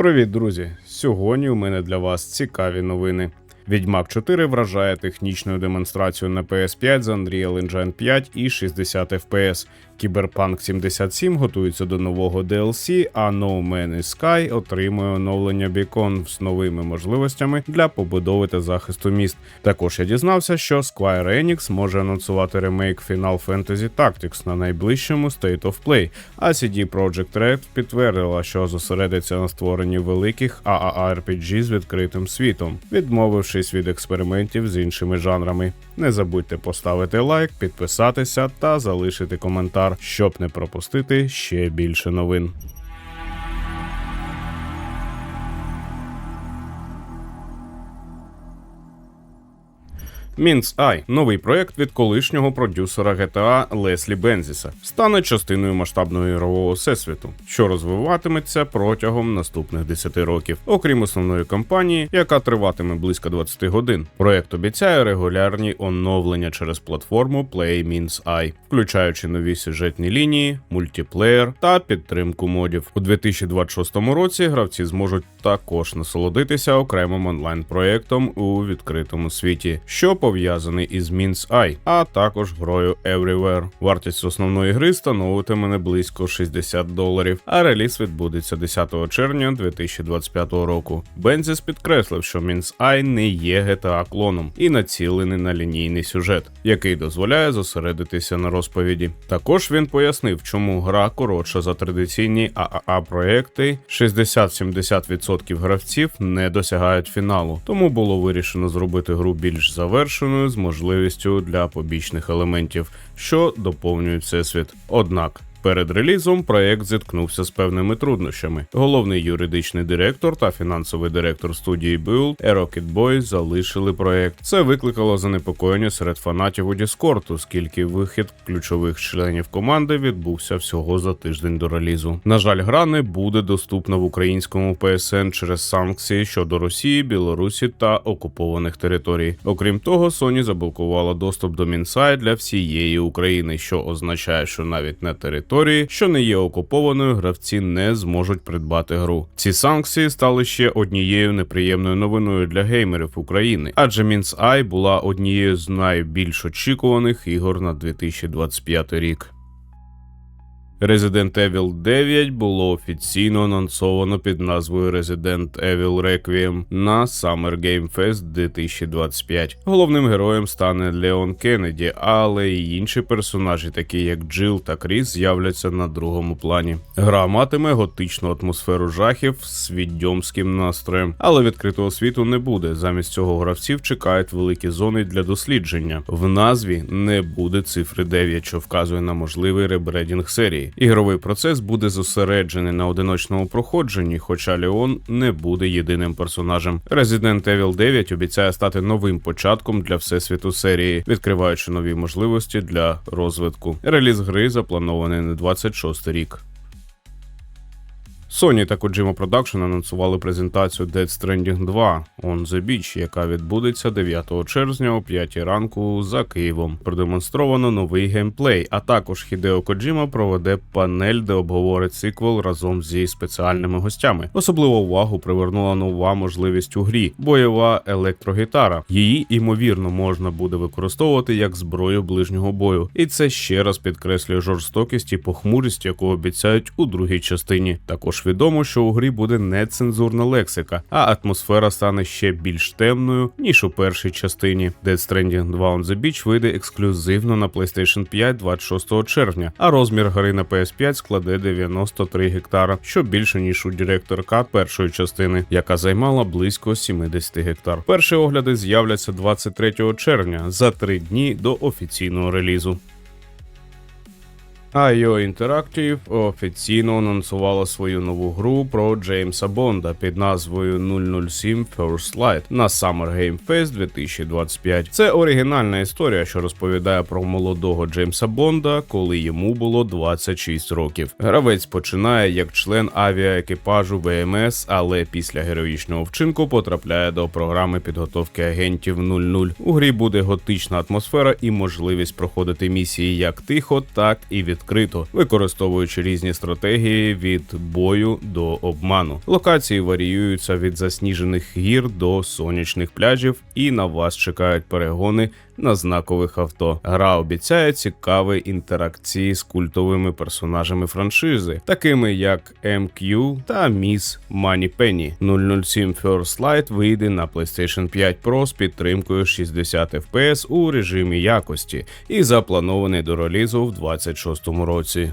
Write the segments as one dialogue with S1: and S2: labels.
S1: Привіт, друзі! Сьогодні у мене для вас цікаві новини. Відьмак 4 вражає технічною демонстрацією на PS5 з Unreal Engine 5 і 60 FPS. Кіберпанк 77 готується до нового DLC, а No Man's Sky отримує оновлення Beacon з новими можливостями для побудови та захисту міст. Також я дізнався, що Square Enix може анонсувати ремейк Final Fantasy Tactics на найближчому State of Play, а CD Projekt Red підтвердила, що зосередиться на створенні великих AAA-RPG з відкритим світом, відмовившись від експериментів з іншими жанрами. Не забудьте поставити лайк, підписатися та залишити коментар, щоб не пропустити ще більше новин. Мінц Ай, новий проект від колишнього продюсера GTA Леслі Бензіса, стане частиною масштабного ігрового всесвіту, що розвиватиметься протягом наступних 10 років, окрім основної кампанії, яка триватиме близько 20 годин. Проект обіцяє регулярні оновлення через платформу Play Means Eye, включаючи нові сюжетні лінії, мультиплеєр та підтримку модів. У 2026 році гравці зможуть також насолодитися окремим онлайн-проєктом у відкритому світі, що пов'язаний із Means Eye, а також грою Everywhere. Вартість основної гри становитиме не близько 60 доларів, а реліз відбудеться 10 червня 2025 року. Бензіс підкреслив, що Means Eye не є GTA клоном і націлений на лінійний сюжет, який дозволяє зосередитися на розповіді. Також він пояснив, чому гра коротша за традиційні ААА проекти. 60-70% гравців не досягають фіналу, тому було вирішено зробити гру більш завершеною з можливістю для побічних елементів, що доповнюють всесвіт. Однак. Перед релізом проект зіткнувся з певними труднощами. Головний юридичний директор та фінансовий директор студії Build і Rocket Boy залишили проект. Це викликало занепокоєння серед фанатів у Discord, оскільки вихід ключових членів команди відбувся всього за тиждень до релізу. На жаль, гра не буде доступна в українському PSN через санкції щодо Росії, Білорусі та окупованих територій. Окрім того, Sony заблокувала доступ до Мінсай для всієї України, що означає, що навіть на території території, що не є окупованою, гравці не зможуть придбати гру. Ці санкції стали ще однією неприємною новиною для геймерів України, адже Мінс Ай була однією з найбільш очікуваних ігор на 2025 рік. Resident Evil 9 було офіційно анонсовано під назвою Resident Evil Requiem на Summer Game Fest 2025. Головним героєм стане Леон Кеннеді, але й інші персонажі, такі як Джил та Кріс, з'являться на другому плані. Гра матиме готичну атмосферу жахів з відьомським настроєм, але відкритого світу не буде. Замість цього гравців чекають великі зони для дослідження. В назві не буде цифри 9, що вказує на можливий ребредінг серії. Ігровий процес буде зосереджений на одиночному проходженні, хоча Леон не буде єдиним персонажем. Resident Evil 9 обіцяє стати новим початком для всесвіту серії, відкриваючи нові можливості для розвитку. Реліз гри запланований на 26 рік. Sony та Kojima Production анонсували презентацію Dead Stranding 2 On The Beach, яка відбудеться 9 червня о 5 ранку за Києвом. Продемонстровано новий геймплей, а також Хідео Коджіма проведе панель, де обговорить сиквел разом зі спеціальними гостями. Особливу увагу привернула нова можливість у грі бойова електрогітара. Її імовірно можна буде використовувати як зброю ближнього бою, і це ще раз підкреслює жорстокість і похмурість, яку обіцяють у другій частині. Також відомо, що у грі буде нецензурна лексика, а атмосфера стане ще більш темною ніж у першій частині. Dead Stranding 2 on the Beach вийде ексклюзивно на PlayStation 5 26 червня, а розмір гри на PS5 складе 93 гектара, що більше ніж у Director Cut першої частини, яка займала близько 70 гектар. Перші огляди з'являться 23 червня за три дні до офіційного релізу. IO Interactive офіційно анонсувала свою нову гру про Джеймса Бонда під назвою 007 First Light на Summer Game Fest 2025. Це оригінальна історія, що розповідає про молодого Джеймса Бонда, коли йому було 26 років. Гравець починає як член авіаекіпажу ВМС, але після героїчного вчинку потрапляє до програми підготовки агентів 00. У грі буде готична атмосфера і можливість проходити місії як тихо, так і від відкрито, використовуючи різні стратегії від бою до обману. Локації варіюються від засніжених гір до сонячних пляжів, і на вас чекають перегони на знакових авто. Гра обіцяє цікаві інтеракції з культовими персонажами франшизи, такими як MQ та Міс Мані Пенні. 007 First Light вийде на PlayStation 5 Pro з підтримкою 60 FPS у режимі якості і запланований до релізу в 2026 році.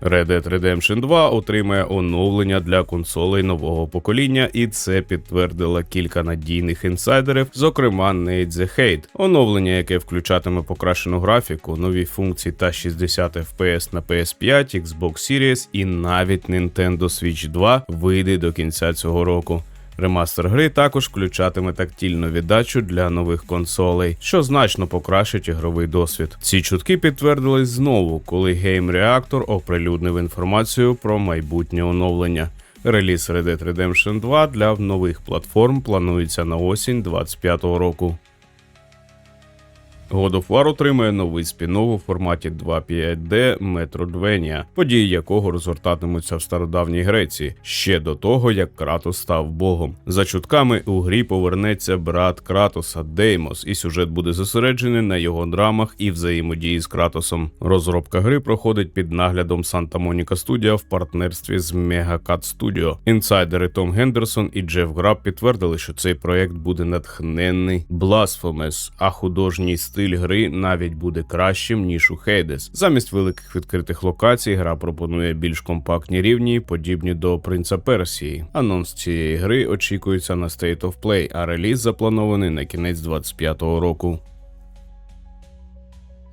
S1: Red Dead Redemption 2 отримає оновлення для консолей нового покоління, і це підтвердило кілька надійних інсайдерів, зокрема Nate The Hate. Оновлення, яке включатиме покращену графіку, нові функції та 60 FPS на PS5, Xbox Series і навіть Nintendo Switch 2 вийде до кінця цього року. Ремастер гри також включатиме тактільну віддачу для нових консолей, що значно покращить ігровий досвід. Ці чутки підтвердились знову, коли Game Reactor оприлюднив інформацію про майбутнє оновлення. Реліз Red Dead Redemption 2 для нових платформ планується на осінь 2025 року. God of War отримає новий спін у форматі 2.5D Metroidvania, події якого розгортатимуться в стародавній Греції ще до того, як Кратос став богом. За чутками у грі повернеться брат Кратоса Деймос, і сюжет буде зосереджений на його драмах і взаємодії з Кратосом. Розробка гри проходить під наглядом Santa Monica Studio в партнерстві з Megacat Studio. Інсайдери Том Гендерсон і Джеф Граб підтвердили, що цей проект буде натхненний, Blasphemous, а художній стиль стиль гри навіть буде кращим ніж у Hades. Замість великих відкритих локацій гра пропонує більш компактні рівні, подібні до принца Персії. Анонс цієї гри очікується на State of Play, а реліз запланований на кінець 25-го року.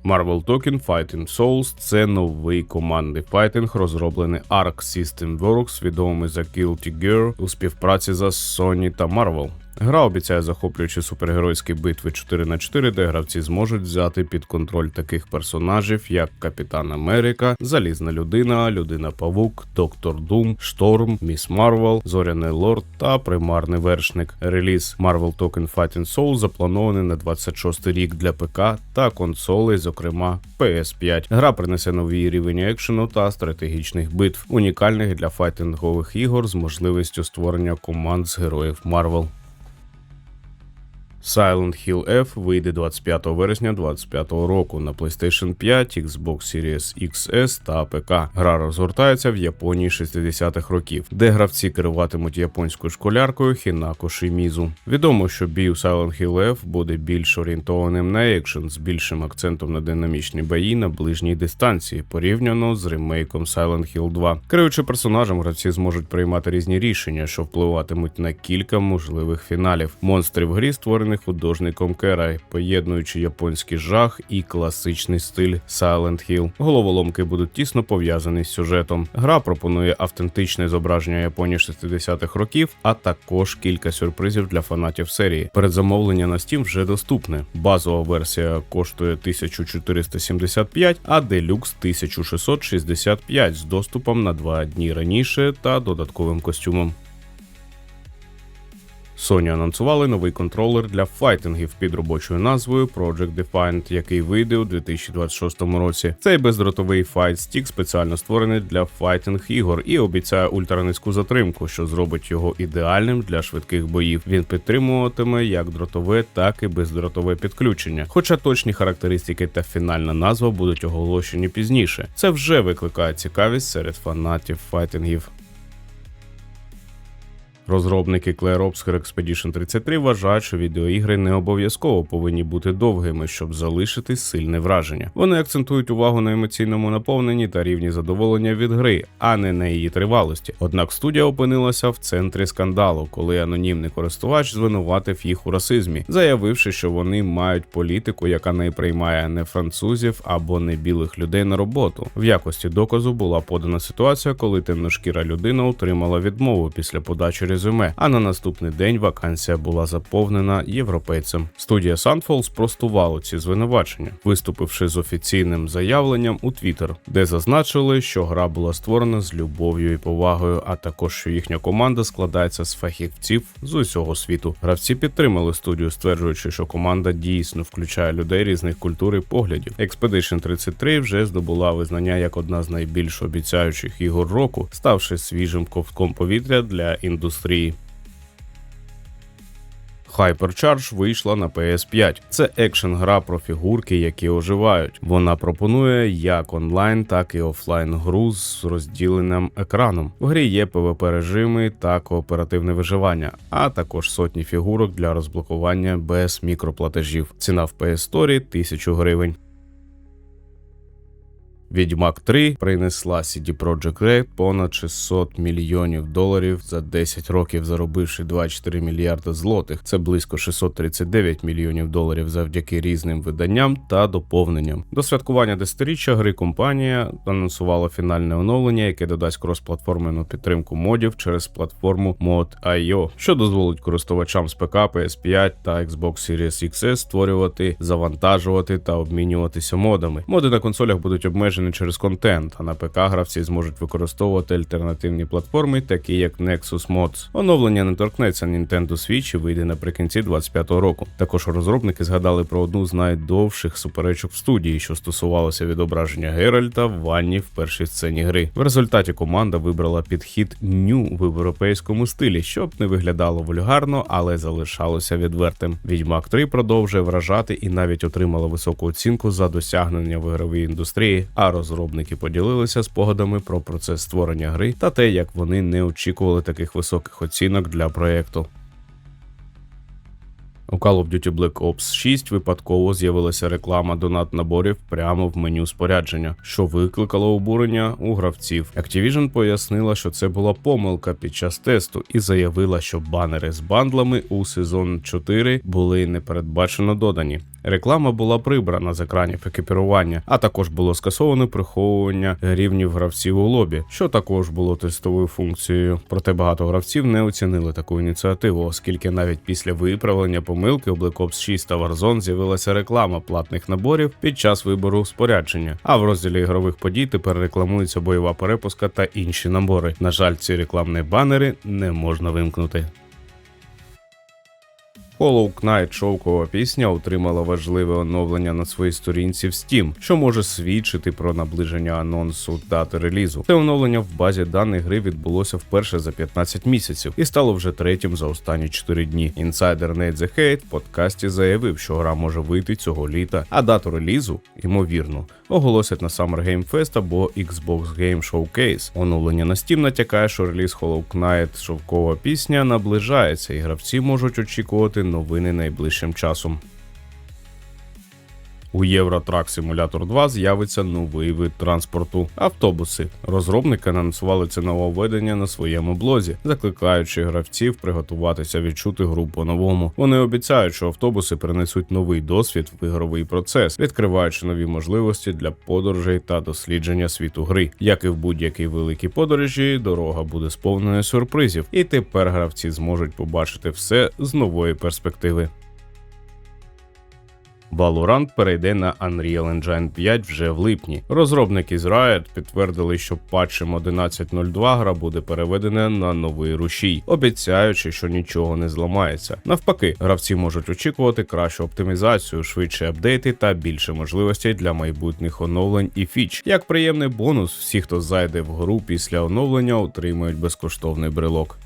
S1: Marvel Token Fighting Souls це новий командний файтинг, розроблений Arc System Works, відомий за Guilty Gear у співпраці за Sony та Marvel. Гра обіцяє захоплюючи супергеройські битви 4 на 4 де гравці зможуть взяти під контроль таких персонажів, як Капітан Америка, Залізна людина, Людина Павук, Доктор Дум, Шторм, Міс Марвел, Зоряний Лорд та Примарний вершник. Реліз Marvel Token Fighting Soul запланований на 26 рік для ПК та консолей, зокрема PS5. Гра принесе новий рівень екшену та стратегічних битв, унікальних для файтингових ігор з можливістю створення команд з героїв Марвел. Silent Hill F вийде 25 вересня 2025 року на PlayStation 5, Xbox Series XS та ПК. Гра розгортається в Японії 60-х років, де гравці керуватимуть японською школяркою Хінако Шимізу. Відомо, що бій у Silent Hill F буде більш орієнтованим на екшен з більшим акцентом на динамічні бої на ближній дистанції, порівняно з ремейком Silent Hill 2. Керуючи персонажем, гравці зможуть приймати різні рішення, що впливатимуть на кілька можливих фіналів. Монстри в грі створених художником Керай, поєднуючи японський жах і класичний стиль Silent Hill. Головоломки будуть тісно пов'язані з сюжетом. Гра пропонує автентичне зображення Японії 60-х років, а також кілька сюрпризів для фанатів серії. Передзамовлення на Steam вже доступне. Базова версія коштує 1475, а делюкс 1665 з доступом на два дні раніше та додатковим костюмом. Sony анонсували новий контролер для файтингів під робочою назвою Project Defiant, який вийде у 2026 році. Цей бездротовий файт стік спеціально створений для файтинг ігор і обіцяє ультранизьку затримку, що зробить його ідеальним для швидких боїв. Він підтримуватиме як дротове, так і бездротове підключення. Хоча точні характеристики та фінальна назва будуть оголошені пізніше. Це вже викликає цікавість серед фанатів файтингів. Розробники Clair Expedition 33 вважають, що відеоігри не обов'язково повинні бути довгими, щоб залишити сильне враження. Вони акцентують увагу на емоційному наповненні та рівні задоволення від гри, а не на її тривалості. Однак студія опинилася в центрі скандалу, коли анонімний користувач звинуватив їх у расизмі, заявивши, що вони мають політику, яка не приймає не французів або не білих людей на роботу. В якості доказу була подана ситуація, коли темношкіра людина отримала відмову після подачі резюме. А на наступний день вакансія була заповнена європейцем. Студія Sunfall спростувала ці звинувачення, виступивши з офіційним заявленням у Twitter, де зазначили, що гра була створена з любов'ю і повагою, а також що їхня команда складається з фахівців з усього світу. Гравці підтримали студію, стверджуючи, що команда дійсно включає людей різних культур і поглядів. Expedition 33 вже здобула визнання як одна з найбільш обіцяючих ігор року, ставши свіжим ковтком повітря для індустрії. Hypercharge вийшла на PS5. Це екшен гра про фігурки, які оживають. Вона пропонує як онлайн, так і офлайн гру з розділеним екраном. В грі є PvP режими та кооперативне виживання, а також сотні фігурок для розблокування без мікроплатежів. Ціна в PS Store – 1000 гривень. Відьмак 3 принесла CD Projekt Red понад 600 мільйонів доларів за 10 років, заробивши 24 мільярда злотих. Це близько 639 мільйонів доларів завдяки різним виданням та доповненням. До святкування десятиріччя гри компанія анонсувала фінальне оновлення, яке додасть кросплатформену підтримку модів через платформу Mod.io, що дозволить користувачам з ПК, PS5 та Xbox Series XS створювати, завантажувати та обмінюватися модами. Моди на консолях будуть обмежені через контент, а на ПК гравці зможуть використовувати альтернативні платформи, такі як Nexus Mods. Оновлення не торкнеться Nintendo Switch і вийде наприкінці 25-го року. Також розробники згадали про одну з найдовших суперечок в студії, що стосувалося відображення Геральта в ванні в першій сцені гри. В результаті команда вибрала підхід ню в європейському стилі, щоб не виглядало вульгарно, але залишалося відвертим. Відьмак 3 продовжує вражати і навіть отримала високу оцінку за досягнення в ігровій індустрії. А розробники поділилися спогадами про процес створення гри та те, як вони не очікували таких високих оцінок для проєкту. У Call of Duty Black Ops 6 випадково з'явилася реклама донат наборів прямо в меню спорядження, що викликало обурення у гравців. Activision пояснила, що це була помилка під час тесту, і заявила, що банери з бандлами у сезон 4 були непередбачено додані. Реклама була прибрана з екранів екіпірування, а також було скасовано приховування рівнів гравців у лобі, що також було тестовою функцією. Проте багато гравців не оцінили таку ініціативу, оскільки навіть після виправлення помилки у Black Ops 6 та Warzone з'явилася реклама платних наборів під час вибору спорядження. А в розділі ігрових подій тепер рекламується бойова перепуска та інші набори. На жаль, ці рекламні банери не можна вимкнути. Hollow Knight шовкова пісня отримала важливе оновлення на своїй сторінці в Steam, що може свідчити про наближення анонсу дати релізу. Це оновлення в базі даних гри відбулося вперше за 15 місяців і стало вже третім за останні 4 дні. Інсайдер Nate The Hate в подкасті заявив, що гра може вийти цього літа, а дату релізу, ймовірно, оголосять на Summer Game Fest або Xbox Game Showcase. Оновлення на Steam натякає, що реліз Hollow Knight шовкова пісня наближається, і гравці можуть очікувати новини найближчим часом. У Truck Simulator 2 з'явиться новий вид транспорту автобуси. Розробники анонсували це нововведення на своєму блозі, закликаючи гравців приготуватися відчути гру по-новому. Вони обіцяють, що автобуси принесуть новий досвід в ігровий процес, відкриваючи нові можливості для подорожей та дослідження світу гри. Як і в будь-якій великій подорожі, дорога буде сповнена сюрпризів, і тепер гравці зможуть побачити все з нової перспективи. Valorant перейде на Unreal Engine 5 вже в липні. Розробники з Riot підтвердили, що патчем 11.02 гра буде переведена на новий рушій, обіцяючи, що нічого не зламається. Навпаки, гравці можуть очікувати кращу оптимізацію, швидші апдейти та більше можливостей для майбутніх оновлень і фіч. Як приємний бонус, всі, хто зайде в гру після оновлення, отримують безкоштовний брелок.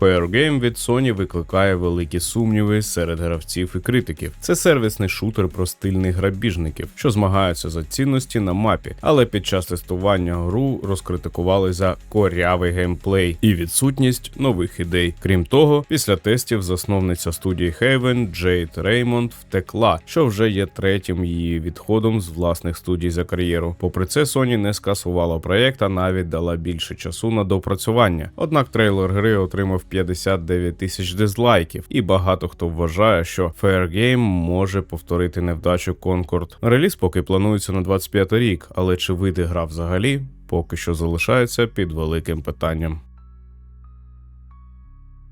S1: Fair Game від Sony викликає великі сумніви серед гравців і критиків. Це сервісний шутер про стильних грабіжників, що змагаються за цінності на мапі, але під час тестування гру розкритикували за корявий геймплей і відсутність нових ідей. Крім того, після тестів засновниця студії Haven Джейд Реймонд втекла, що вже є третім її відходом з власних студій за кар'єру. Попри це, Sony не скасувала проєкт, а навіть дала більше часу на допрацювання. Однак трейлер гри отримав 59 тисяч дизлайків, і багато хто вважає, що Fair Game може повторити невдачу Concord. Реліз поки планується на 25 рік, але чи вийде гра взагалі, поки що залишається під великим питанням.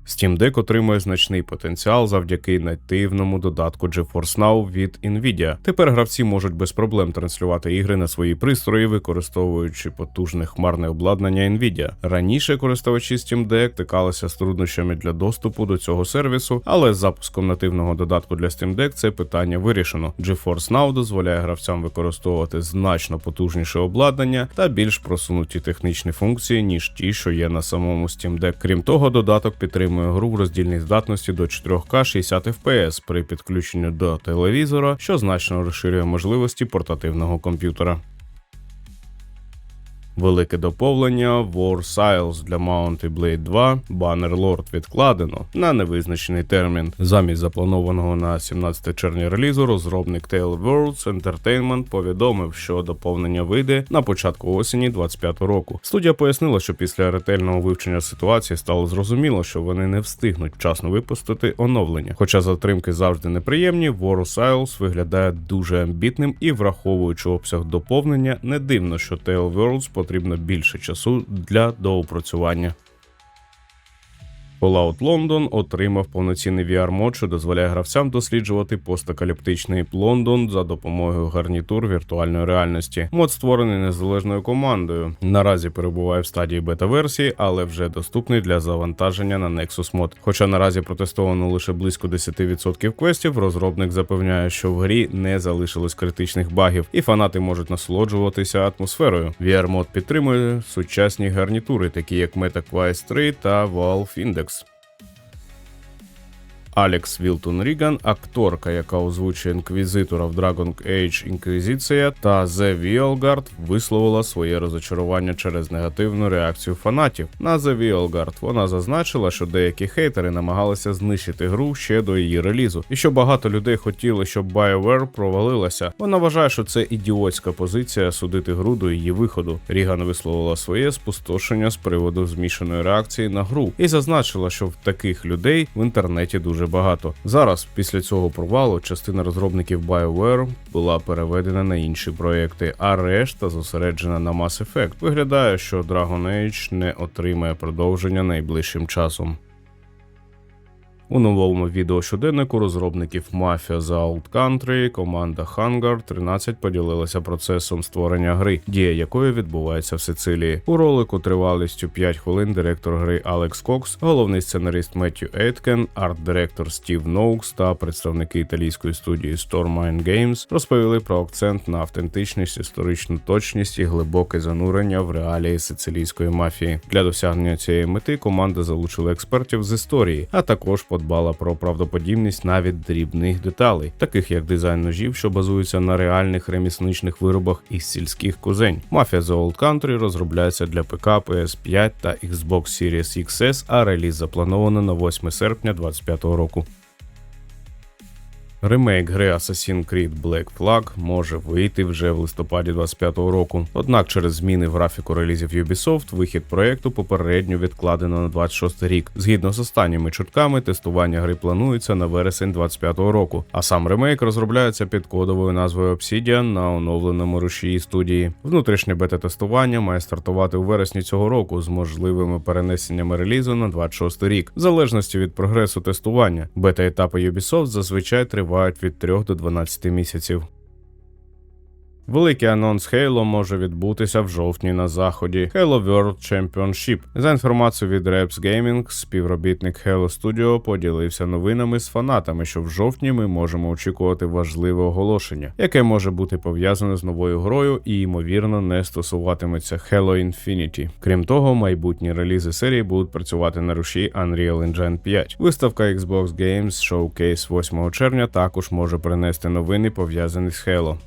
S1: Steam Deck отримує значний потенціал завдяки нативному додатку GeForce Now від Nvidia. Тепер гравці можуть без проблем транслювати ігри на свої пристрої, використовуючи потужне хмарне обладнання Nvidia. Раніше користувачі Steam Deck стикалися з труднощами для доступу до цього сервісу, але з запуском нативного додатку для Steam Deck це питання вирішено. GeForce Now дозволяє гравцям використовувати значно потужніше обладнання та більш просунуті технічні функції, ніж ті, що є на самому Steam Deck. Крім того, додаток підтримує гру в роздільній здатності до 4К 60 FPS при підключенню до телевізора, що значно розширює можливості портативного комп'ютера. Велике доповнення War Siles для Mounted Blade 2 Banner Lord відкладено на невизначений термін. Замість запланованого на 17 червня релізу розробник Tail Worlds Entertainment повідомив, що доповнення вийде на початку осені 25 року. Студія пояснила, що після ретельного вивчення ситуації стало зрозуміло, що вони не встигнуть вчасно випустити оновлення. Хоча затримки завжди неприємні, War Siles виглядає дуже амбітним і, враховуючи обсяг доповнення, не дивно, що Tail Worlds потрібно більше часу для доопрацювання. Fallout London отримав повноцінний VR-мод, що дозволяє гравцям досліджувати постакаліптичний Лондон за допомогою гарнітур віртуальної реальності. Мод створений незалежною командою. Наразі перебуває в стадії бета-версії, але вже доступний для завантаження на Nexus Mod. Хоча наразі протестовано лише близько 10% квестів, розробник запевняє, що в грі не залишилось критичних багів, і фанати можуть насолоджуватися атмосферою. VR-мод підтримує сучасні гарнітури, такі як Meta Quest 3 та Valve Index. Алекс Вілтон Ріган, акторка, яка озвучує інквізитора в Dragon Age Інквізиція, та Зе Віолгард висловила своє розочарування через негативну реакцію фанатів. На Зе Віолгард вона зазначила, що деякі хейтери намагалися знищити гру ще до її релізу, і що багато людей хотіли, щоб BioWare провалилася. Вона вважає, що це ідіотська позиція судити гру до її виходу. Ріган висловила своє спустошення з приводу змішаної реакції на гру і зазначила, що в таких людей в інтернеті дуже багато. Зараз, після цього провалу, частина розробників BioWare була переведена на інші проекти, а решта зосереджена на Mass Effect. Виглядає, що Dragon Age не отримає продовження найближчим часом. У новому відео щоденнику розробників Mafia The Old Country команда Hangar 13 поділилася процесом створення гри, дія якої відбувається в Сицилії. У ролику тривалістю 5 хвилин директор гри Алекс Кокс, головний сценарист Меттю Ейткен, арт-директор Стів Ноукс та представники італійської студії Stormine Games розповіли про акцент на автентичність, історичну точність і глибоке занурення в реалії сицилійської мафії. Для досягнення цієї мети команда залучила експертів з історії, а також подбала про правдоподібність навіть дрібних деталей, таких як дизайн ножів, що базуються на реальних ремісничних виробах із сільських кузень. Mafia The Old Country розробляється для ПК, PS5 та Xbox Series XS, а реліз заплановано на 8 серпня 2025 року. Ремейк гри Assassin's Creed Black Flag може вийти вже в листопаді 25-го року. Однак через зміни в графіку релізів Ubisoft вихід проекту попередньо відкладено на 26 рік. Згідно з останніми чутками, тестування гри планується на вересень 25-го року. А сам ремейк розробляється під кодовою назвою Obsidian на оновленому рушії студії. Внутрішнє бета-тестування має стартувати у вересні цього року з можливими перенесеннями релізу на 26 рік, в залежності від прогресу тестування. Бета-етапи Ubisoft зазвичай тривають від 3 до 12 місяців. Великий анонс Halo може відбутися в жовтні на заході Halo World Championship. За інформацією від Reps Gaming, співробітник Halo Studio поділився новинами з фанатами, що в жовтні ми можемо очікувати важливе оголошення, яке може бути пов'язане з новою грою і ймовірно не стосуватиметься Halo Infinity. Крім того, майбутні релізи серії будуть працювати на руші Unreal Engine 5. Виставка Xbox Games Showcase 8 червня також може принести новини пов'язані з Halo.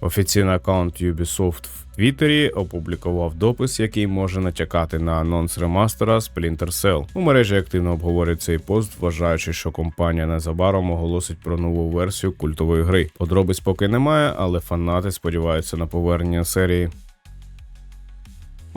S1: Офіційний аккаунт Ubisoft в Твіттері опублікував допис, який може натякати на анонс ремастера Splinter Cell. У мережі активно обговорюють цей пост, вважаючи, що компанія незабаром оголосить про нову версію культової гри. Подробиць поки немає, але фанати сподіваються на повернення серії.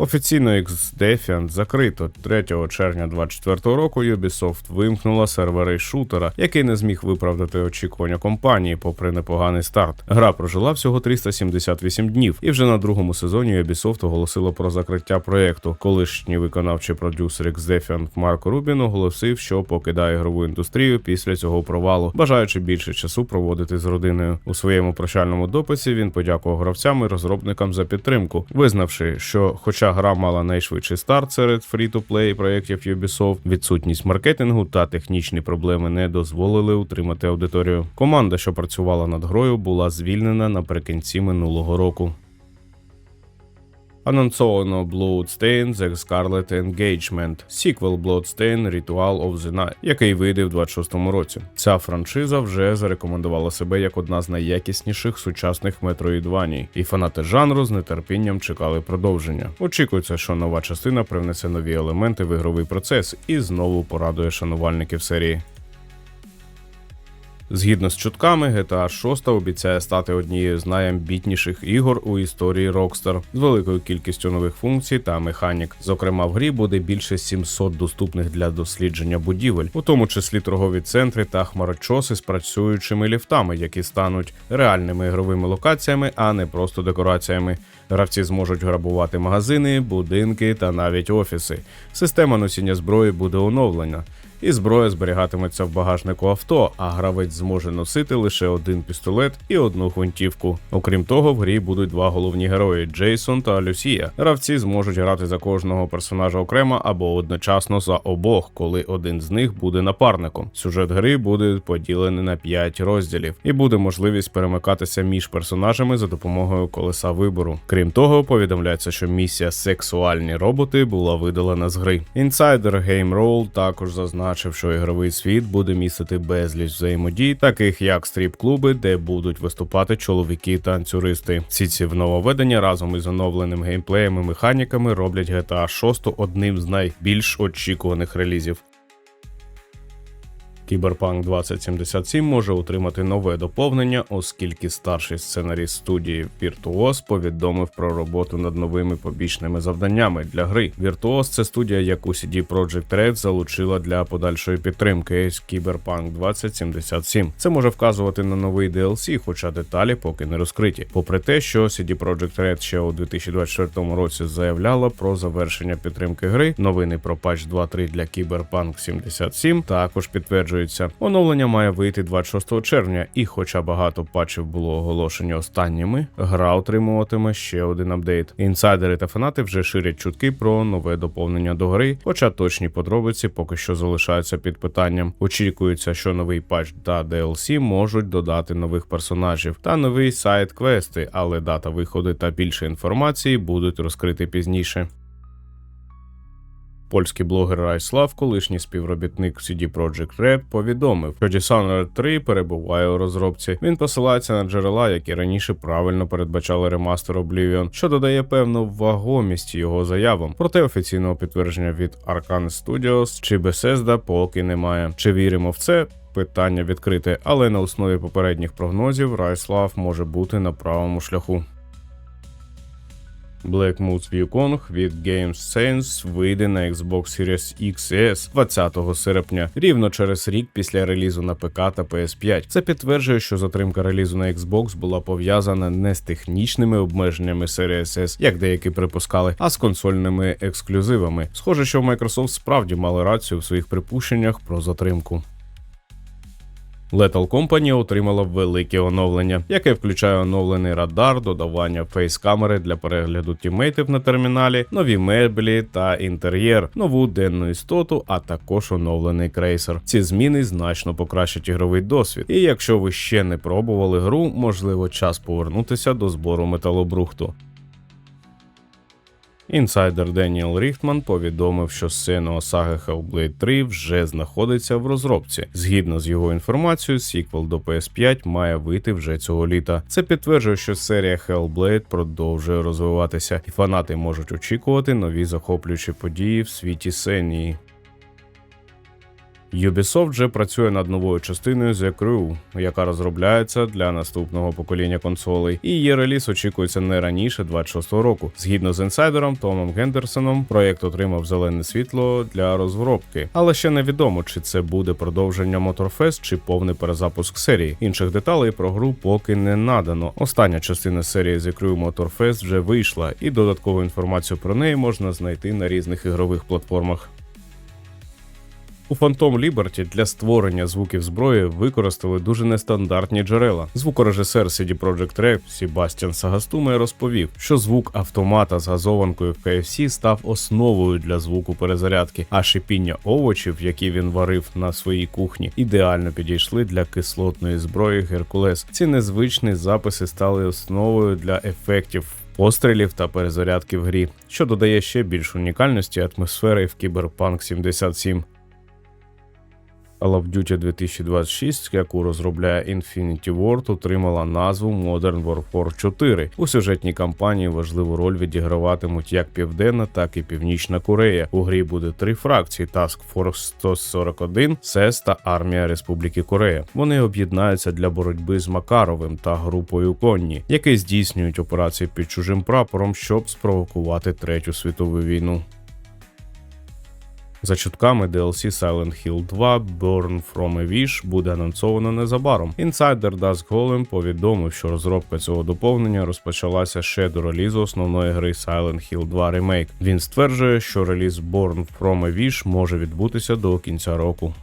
S1: Офіційно X-Defiant закрито 3 червня 2024 року. Ubisoft вимкнула сервери шутера, який не зміг виправдати очікування компанії, попри непоганий старт. Гра прожила всього 378 днів, і вже на другому сезоні Ubisoft оголосило про закриття проєкту. Колишній виконавчий продюсер X-Defiant Марко Рубін оголосив, що покидає ігрову індустрію після цього провалу, бажаючи більше часу проводити з родиною. У своєму прощальному дописі він подякував гравцям і розробникам за підтримку, визнавши, що, хоча гра мала найшвидший старт серед фрі-то-плей проєктів Ubisoft, відсутність маркетингу та технічні проблеми не дозволили утримати аудиторію. Команда, що працювала над грою, була звільнена наприкінці минулого року. Анонсовано Bloodstained The Scarlet Engagement, сіквел Bloodstained Ritual of the Night, який вийде в 26-му році. Ця франшиза вже зарекомендувала себе як одна з найякісніших сучасних метроїдваній, і фанати жанру з нетерпінням чекали продовження. Очікується, що нова частина привнесе нові елементи в ігровий процес і знову порадує шанувальників серії. Згідно з чутками, GTA 6 обіцяє стати однією з найамбітніших ігор у історії Rockstar з великою кількістю нових функцій та механік. Зокрема, в грі буде більше 700 доступних для дослідження будівель, у тому числі торгові центри та хмарочоси з працюючими ліфтами, які стануть реальними ігровими локаціями, а не просто декораціями. Гравці зможуть грабувати магазини, будинки та навіть офіси. Система носіння зброї буде оновлена і зброя зберігатиметься в багажнику авто, а гравець зможе носити лише один пістолет і одну гвинтівку. Окрім того, в грі будуть два головні герої Джейсон та Люсія. Гравці зможуть грати за кожного персонажа окремо або одночасно за обох, коли один з них буде напарником. Сюжет гри буде поділений на 5 розділів, і буде можливість перемикатися між персонажами за допомогою колеса вибору. Крім того, повідомляється, що місія сексуальні роботи була видалена з гри. Інсайдер Game Roll також зазнав зазначив, що ігровий світ буде містити безліч взаємодій, таких як стріп-клуби, де будуть виступати чоловіки танцюристи. Всі ці нововведення разом із оновленим геймплеєм і механіками роблять GTA 6 одним з найбільш очікуваних релізів. Кіберпанк 2077 може отримати нове доповнення, оскільки старший сценаріст студії Virtuos повідомив про роботу над новими побічними завданнями для гри. Virtuos – це студія, яку CD Projekt Red залучила для подальшої підтримки з Кіберпанк 2077. Це може вказувати на новий DLC, хоча деталі поки не розкриті. Попри те, що CD Projekt Red ще у 2024 році заявляла про завершення підтримки гри. Новини про патч 2.3 для Кіберпанк 77 також підтверджують оновлюється. Оновлення має вийти 26 червня, і, хоча багато патчів було оголошені останніми, гра отримуватиме ще один апдейт. Інсайдери та фанати вже ширять чутки про нове доповнення до гри, хоча точні подробиці поки що залишаються під питанням. Очікується, що новий патч та DLC можуть додати нових персонажів та новий сайт квести, але дата виходу та більше інформації будуть розкриті пізніше. Польський блогер Райслав, колишній співробітник CD Projekt Red, повідомив, що Dishonored 3 перебуває у розробці. Він посилається на джерела, які раніше правильно передбачали ремастер Oblivion, що додає певну вагомість його заявам. Проте офіційного підтвердження від Arkane Studios чи Bethesda поки немає. Чи віримо в це? Питання відкрите, але на основі попередніх прогнозів Райслав може бути на правому шляху. Black Moods Wukong від Games Sense вийде на Xbox Series XS 20 серпня, рівно через рік після релізу на ПК та PS5. Це підтверджує, що затримка релізу на Xbox була пов'язана не з технічними обмеженнями Series S, як деякі припускали, а з консольними ексклюзивами. Схоже, що Microsoft справді мали рацію в своїх припущеннях про затримку. Lethal Company отримала велике оновлення, яке включає оновлений радар, додавання фейс-камери для перегляду тімейтів на терміналі, нові меблі та інтер'єр, нову денну істоту, а також оновлений крейсер. Ці зміни значно покращать ігровий досвід. І якщо ви ще не пробували гру, можливо час повернутися до збору металобрухту. Інсайдер Деніел Ріхтман повідомив, що сцена Осаги Hellblade 3 вже знаходиться в розробці. Згідно з його інформацією, сіквел до PS5 має вийти вже цього літа. Це підтверджує, що серія Hellblade продовжує розвиватися, і фанати можуть очікувати нові захоплюючі події в світі Сенії. Ubisoft вже працює над новою частиною The Crew, яка розробляється для наступного покоління консолей, і її реліз очікується не раніше 26-го року. Згідно з інсайдером Томом Гендерсоном, проєкт отримав зелене світло для розробки, але ще невідомо, чи це буде продовження Motorfest чи повний перезапуск серії. Інших деталей про гру поки не надано. Остання частина серії The Crew Motorfest вже вийшла, і додаткову інформацію про неї можна знайти на різних ігрових платформах. У Phantom Liberty для створення звуків зброї використали дуже нестандартні джерела. Звукорежисер CD Projekt Red Себастьян Сагастуме розповів, що звук автомата з газованкою в KFC став основою для звуку перезарядки, а шипіння овочів, які він варив на своїй кухні, ідеально підійшли для кислотної зброї Геркулес. Ці незвичні записи стали основою для ефектів. Пострілів та перезарядки в грі, що додає ще більш унікальності атмосфери в Cyberpunk 77. Call of Duty 2026, яку розробляє Infinity Ward, отримала назву Modern Warfare 4. У сюжетній кампанії важливу роль відіграватимуть як Південна, так і Північна Корея. У грі буде три фракції: Task Force 141, СЕС та Армія Республіки Корея. Вони об'єднаються для боротьби з Макаровим та групою Конні, які здійснюють операції під чужим прапором, щоб спровокувати третю світову війну. За чутками DLC Silent Hill 2 Burn From a Wish буде анонсовано незабаром. Інсайдер Dusk Golem повідомив, що розробка цього доповнення розпочалася ще до релізу основної гри Silent Hill 2 Remake. Він стверджує, що реліз Born From a Wish може відбутися до кінця року.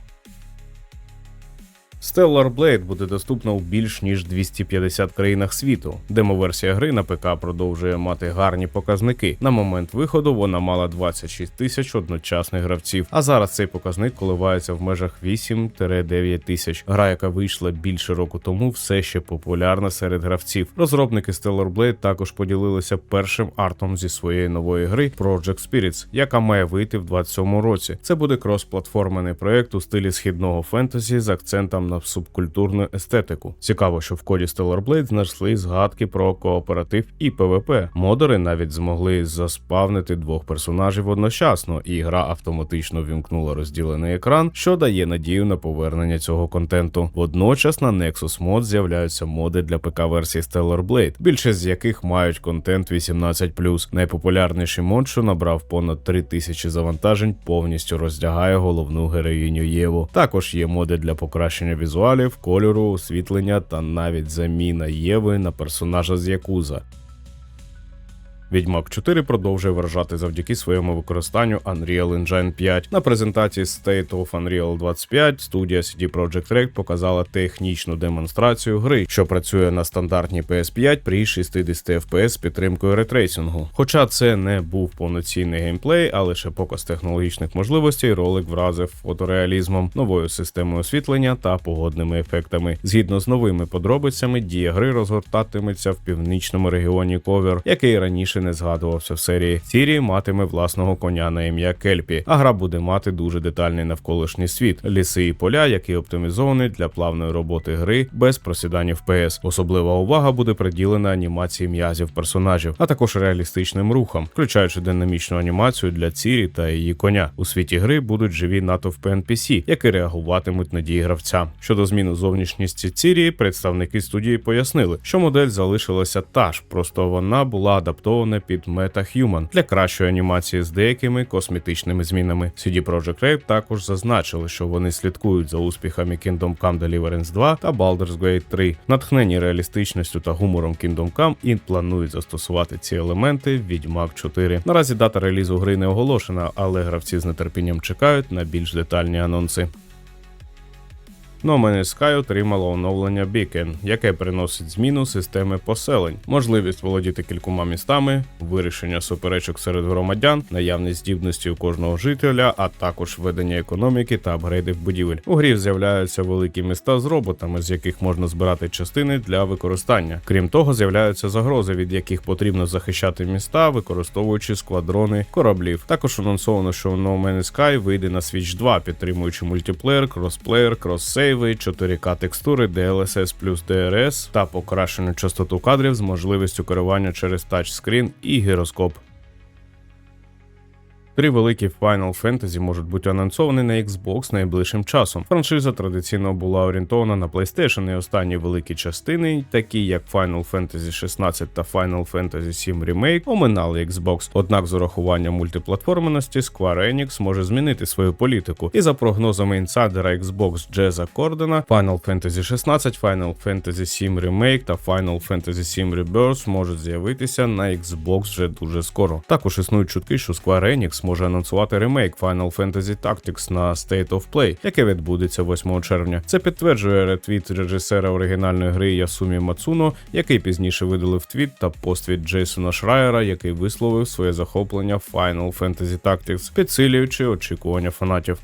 S1: Stellar Blade буде доступна у більш ніж 250 країнах світу. Демоверсія гри на ПК продовжує мати гарні показники. На момент виходу вона мала 26 тисяч одночасних гравців, а зараз цей показник коливається в межах 8-9 тисяч. Гра, яка вийшла більше року тому, все ще популярна серед гравців. Розробники Stellar Blade також поділилися першим артом зі своєї нової гри Project Spirits, яка має вийти в 27 році. Це буде кросплатформений проект у стилі східного фентезі з акцентом на субкультурну естетику. Цікаво, що в коді Stellar Blade знайшли згадки про кооператив і ПВП. Модери навіть змогли заспавнити двох персонажів одночасно, і гра автоматично вімкнула розділений екран, що дає надію на повернення цього контенту. Водночас на Nexus Mod з'являються моди для ПК версії Stellar Blade, більшість з яких мають контент 18+. Найпопулярніший мод, що набрав понад 3000 завантажень, повністю роздягає головну героїню Єву. Також є моди для покращення візуалів, кольору, освітлення та навіть заміна Єви на персонажа з Якуза. Відьмак 4 продовжує вражати завдяки своєму використанню Unreal Engine 5. На презентації State of Unreal 25 студія CD Projekt Red показала технічну демонстрацію гри, що працює на стандартній PS5 при 60 FPS з підтримкою ретрейсингу. Хоча це не був повноцінний геймплей, а лише показ технологічних можливостей, ролик вразив фотореалізмом, новою системою освітлення та погодними ефектами. Згідно з новими подробицями, дія гри розгортатиметься в північному регіоні Ковер, який раніше не згадувався в серії. Сірі матиме власного коня на ім'я Кельпі, а гра буде мати дуже детальний навколишній світ, ліси і поля, які оптимізовані для плавної роботи гри без просідання FPS. Особлива увага буде приділена анімації м'язів персонажів, а також реалістичним рухам, включаючи динамічну анімацію для Цірі та її коня. У світі гри будуть живі натовпи NPC, які реагуватимуть на дії гравця. Щодо зміни зовнішністі Цірі, представники студії пояснили, що модель залишилася та ж, просто вона була адаптована під MetaHuman для кращої анімації з деякими косметичними змінами. CD Projekt Red також зазначили, що вони слідкують за успіхами Kingdom Come Deliverance 2 та Baldur's Gate 3, натхнені реалістичністю та гумором Kingdom Come і планують застосувати ці елементи в Відьмак 4. Наразі дата релізу гри не оголошена, але гравці з нетерпінням чекають на більш детальні анонси. No Man's Sky отримало оновлення Beacon, яке приносить зміну системи поселень, можливість володіти кількома містами, вирішення суперечок серед громадян, наявність здібності у кожного жителя, а також ведення економіки та апгрейдів будівель. У грі з'являються великі міста з роботами, з яких можна збирати частини для використання. Крім того, з'являються загрози, від яких потрібно захищати міста, використовуючи сквадрони кораблів. Також анонсовано, що No Man's Sky вийде на Switch 2, підтримуючи мультиплеєр, кросплеєр, кроссейв, 4К текстури, DLSS плюс DRS та покращену частоту кадрів з можливістю керування через тачскрін і гіроскоп. Три великі Final Fantasy можуть бути анонсовані на Xbox найближчим часом. Франшиза традиційно була орієнтована на PlayStation і останні великі частини, такі як Final Fantasy 16 та Final Fantasy 7 Remake, оминали Xbox. Однак з урахуванням мультиплатформеності Square Enix може змінити свою політику. І за прогнозами інсайдера Xbox Джеза Кордена, Final Fantasy 16, Final Fantasy 7 Remake та Final Fantasy 7 Rebirth можуть з'явитися на Xbox вже дуже скоро. Також існують чутки, що Square Enix може анонсувати ремейк Final Fantasy Tactics на State of Play, яке відбудеться 8 червня. Це підтверджує ретвіт режисера оригінальної гри Ясумі Мацуно, який пізніше видалив твіт та поствіт Джейсона Шрайера, який висловив своє захоплення Final Fantasy Tactics, підсилюючи очікування фанатів.